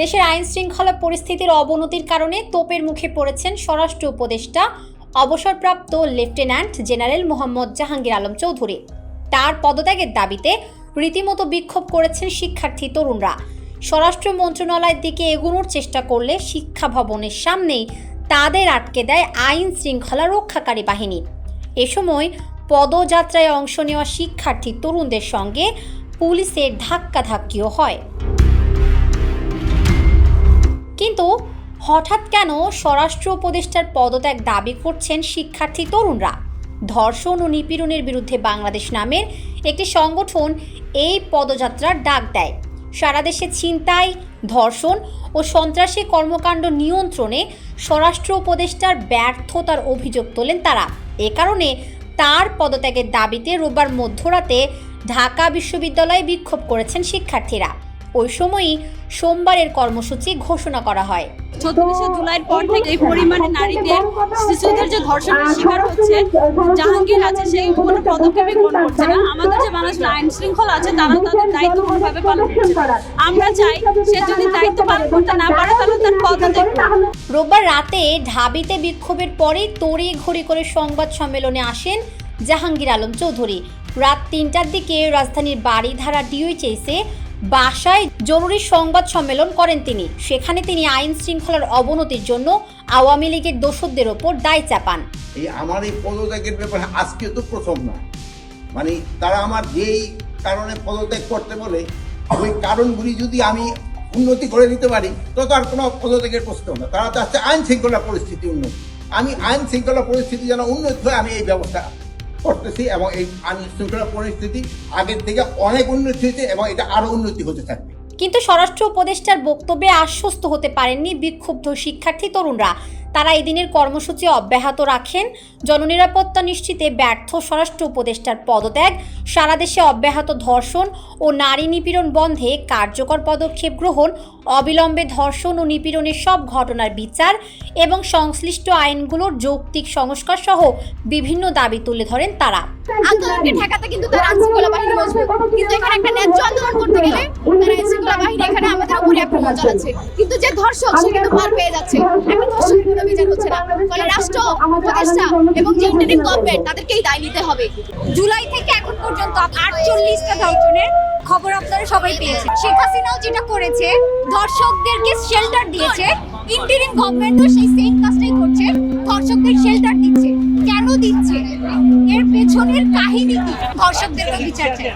দেশের আইন শৃঙ্খলা পরিস্থিতির অবনতির কারণে তোপের মুখে পড়েছেন স্বরাষ্ট্র উপদেষ্টা, অবসরপ্রাপ্ত লেফটেন্যান্ট জেনারেল মোহাম্মদ জাহাঙ্গীর আলম চৌধুরী। তার পদত্যাগের দাবিতে রীতিমতো বিক্ষোভ করেছেন শিক্ষার্থী তরুণরা। স্বরাষ্ট্র মন্ত্রণালয়ের দিকে এগোনোর চেষ্টা করলে শিক্ষা ভবনের সামনেই তাদের আটকে দেয় আইন শৃঙ্খলা রক্ষাকারী বাহিনী। এ সময় পদযাত্রায় অংশ নেওয়া শিক্ষার্থী তরুণদের সঙ্গে পুলিশের ধাক্কাধাক্কিও হয়। কিন্তু হঠাৎ কেন স্বরাষ্ট্র উপদেষ্টার পদত্যাগ দাবি করছেন শিক্ষার্থী তরুণরা? ধর্ষণ ও নিপীড়নের বিরুদ্ধে বাংলাদেশ নামের একটি সংগঠন এই পদযাত্রার ডাক দেয়। সারা দেশে ছিনতাই, ধর্ষণ ও সন্ত্রাসী কর্মকাণ্ড নিয়ন্ত্রণে স্বরাষ্ট্র উপদেষ্টার ব্যর্থতার অভিযোগ তোলেন তারা। এ কারণে তার পদত্যাগের দাবিতে রোববার মধ্যরাতে ঢাকা বিশ্ববিদ্যালয়ে বিক্ষোভ করেছেন শিক্ষার্থীরা। ওই সময়ই সোমবারের কর্মসূচি ঘোষণা করা হয়। ছত্রিশে জুলাইয়ের পর থেকে এই পরিমাণে নারীদের শিশুদের যে ধর্ষণের শিকার হচ্ছে জাহাঙ্গীর আছে সেই কোনো পদক্ষেপই গ্রহণ করছে না। আমাদের যে মানুষ আইন শৃঙ্খলা আছে তারা তাদের দায়িত্ব কোনোভাবে পালন করছে। আমরা চাই সে যদি দায়িত্ব পালন করতে না পারে তাহলে তার করুক। রোববার রাতে ঢাবিতে বিক্ষোভের পরেই তড়ি ঘড়ি করে সংবাদ সম্মেলনে আসেন জাহাঙ্গীর আলম চৌধুরী। রাত তিনটার দিকে রাজধানীর বাড়িধারা ডিওইচএসে বাসায় জরুরি সংবাদ সম্মেলন করেন তিনি। সেখানে তিনি আইন শৃঙ্খলার অবনতির জন্য আওয়ামী লীগের দোষরদের ওপর দায় চাপান। এই আমার এই পদত্যাগের ব্যাপারে আজকে তো প্রথম না। মানে তারা আমার যেই কারণে পদত্যাগ করতে বলে, ওই কারণগুলি যদি আমি উন্নতি করে দিতে পারি, তো তার কোনো পদত্যাগের প্রশ্ন না। তারা চাচ্ছে আইন শৃঙ্খলা পরিস্থিতি উন্নতি। আমি আইন শৃঙ্খলা পরিস্থিতি যেন উন্নতি হয়, আমি এই ব্যবস্থা করতেছি এবং এই আইন শৃঙ্খলা পরিস্থিতি আগের থেকে অনেক উন্নতি হয়েছে এবং এটা আরও উন্নতি হতে থাকবে। কিন্তু স্বরাষ্ট্র উপদেষ্টার বক্তব্যে আশ্বস্ত হতে পারেননি বিক্ষুব্ধ শিক্ষার্থী তরুণরা। তারা এদিনের কর্মসূচি অব্যাহত রাখেন। জননিরাপত্তা নিশ্চিতে ব্যর্থ স্বরাষ্ট্র উপদেষ্টার পদত্যাগ, সারা দেশে অব্যাহত ধর্ষণ ও নারী নিপীড়ন বন্ধে কার্যকর পদক্ষেপ গ্রহণ, অবিলম্বে ধর্ষণ ও নিপীড়নের সব ঘটনার বিচার এবং সংশ্লিষ্ট আইনগুলোর যৌক্তিক সংস্কার সহ বিভিন্ন দাবি তুলে ধরেন তারা। আন্দোলনকে ঠেকাতে কিন্তু তারা আইনশৃঙ্খলা বাহিনী বসবে। কিন্তু এখানে একটা ন্যায্য আন্দোলন করতে গেলে তারা আইনশৃঙ্খলা বাহিনী এখানে আমাদের উপরে আক্রমণ চালাচ্ছে কিন্তু ধর্ষক সে পার পেয়ে যাচ্ছে। একটা ধর্ষকের কোনো বিচার হচ্ছে না। ফলে রাষ্ট্র, উপদেষ্টা এবং যে ইন্টারিম গভর্নমেন্ট তাদেরকেই দায় নিতে হবে। জুলাই থেকে এখন পর্যন্ত আটচল্লিশটা ধর্ষণের খবর আপনারা সবাই পেয়েছেন। শেখ হাসিনাও যেটা করেছে, ধর্ষকদেরকে শেল্টার দিয়েছে। ইন্টারিম গভর্নমেন্টও সেই সেম কাজটাই করছে। ধর্ষকদের শেল্টার দিচ্ছে। কেন দিচ্ছে? এর পেছনের কাহিনী কি? ধর্ষকদের বিচার চাই।